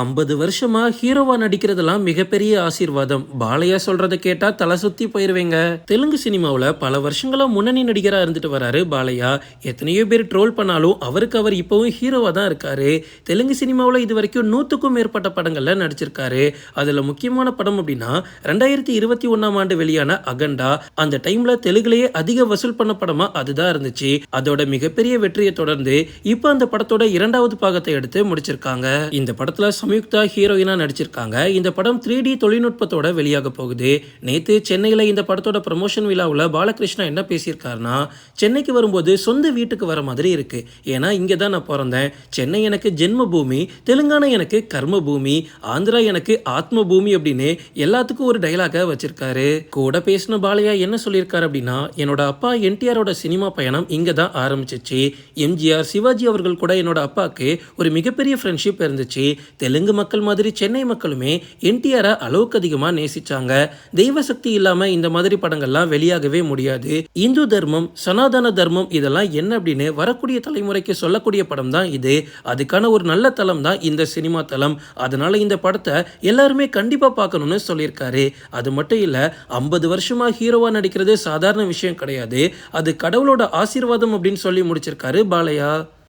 ஐம்பது வருஷமா ஹீரோவா நடிக்கிறதெல்லாம் மிகப்பெரிய ஆசீர்வாதம். பாலையா சொல்றத கேட்டா தலை சுத்தி போயிருவேங்க. தெலுங்கு சினிமாவில் பல வருஷங்களா முன்னணி நடிகரா இருந்துட்டு வராரு பாலையா. எத்தனையோ பேர் ட்ரோல் பண்ணாலும் அவருக்கு அவர் இப்பவும் ஹீரோவா தான் இருக்காரு. தெலுங்கு சினிமாவில் இது வரைக்கும் நூற்றுக்கும் மேற்பட்ட படங்கள்ல நடிச்சிருக்காரு. அதுல முக்கியமான படம் அப்படின்னா ரெண்டாயிரத்தி இருபத்தி ஒன்னாம் ஆண்டு வெளியான அகண்டா. அந்த டைம்ல தெலுங்குலயே அதிக வசூல் பண்ண படமா அதுதான் இருந்துச்சு. அதோட மிகப்பெரிய வெற்றியை தொடர்ந்து இப்போ அந்த படத்தோட இரண்டாவது பாகத்தை எடுத்து முடிச்சிருக்காங்க. இந்த படத்துல சம்யுக்தா ஹீரோயினா நடிச்சிருக்காங்க. இந்த படம் த்ரீ டி தொழில்நுட்பத்தோட வெளியாக போகுது. நேற்று சென்னையில் இந்த படத்தோட ப்ரமோஷன் விழாவில் பாலகிருஷ்ணா என்ன பேசியிருக்காருன்னா சென்னைக்கு வரும்போது சொந்த வீட்டுக்கு வர மாதிரி இருக்கு. ஏன்னா இங்கே தான் நான் பிறந்தேன். சென்னை எனக்கு ஜென்ம பூமி தெலுங்கானா எனக்கு கர்ம பூமி ஆந்திரா எனக்கு ஆத்ம பூமி அப்படின்னு எல்லாத்துக்கும் ஒரு டைலாக வச்சிருக்காரு. கூட பேசின பாலையா என்ன சொல்லியிருக்காரு அப்படின்னா என்னோட அப்பா என்டிஆரோட சினிமா பயணம் இங்கே தான் ஆரம்பிச்சிச்சு. எம்ஜிஆர் சிவாஜி அவர்கள் கூட என்னோட அப்பாவுக்கு ஒரு மிகப்பெரிய ஃப்ரெண்ட்ஷிப் இருந்துச்சு. தெலுங்கு மக்கள் மாதிரி சென்னை மக்களுமே என்டிஆரை அளவுக்கு அதிகமாக நேசிச்சாங்க. தெய்வ சக்தி இல்லாமல் இந்த மாதிரி படங்கள்லாம் வெளியாகவே முடியாது. இந்து தர்மம் சனாதன தர்மம் இதெல்லாம் என்ன அப்படின்னு வரக்கூடிய தலைமுறைக்கு சொல்லக்கூடிய படம் தான் இது. அதுக்கான ஒரு நல்ல தளம் தான் இந்த சினிமா தளம். அதனால இந்த படத்தை எல்லாருமே கண்டிப்பாக பார்க்கணும்னு சொல்லியிருக்காரு. அது மட்டும் இல்லை ஐம்பது வருஷமாக ஹீரோவாக நடிக்கிறது சாதாரண விஷயம் கிடையாது. அது கடவுளோட ஆசீர்வாதம் அப்படின்னு சொல்லி முடிச்சிருக்காரு பாலையா.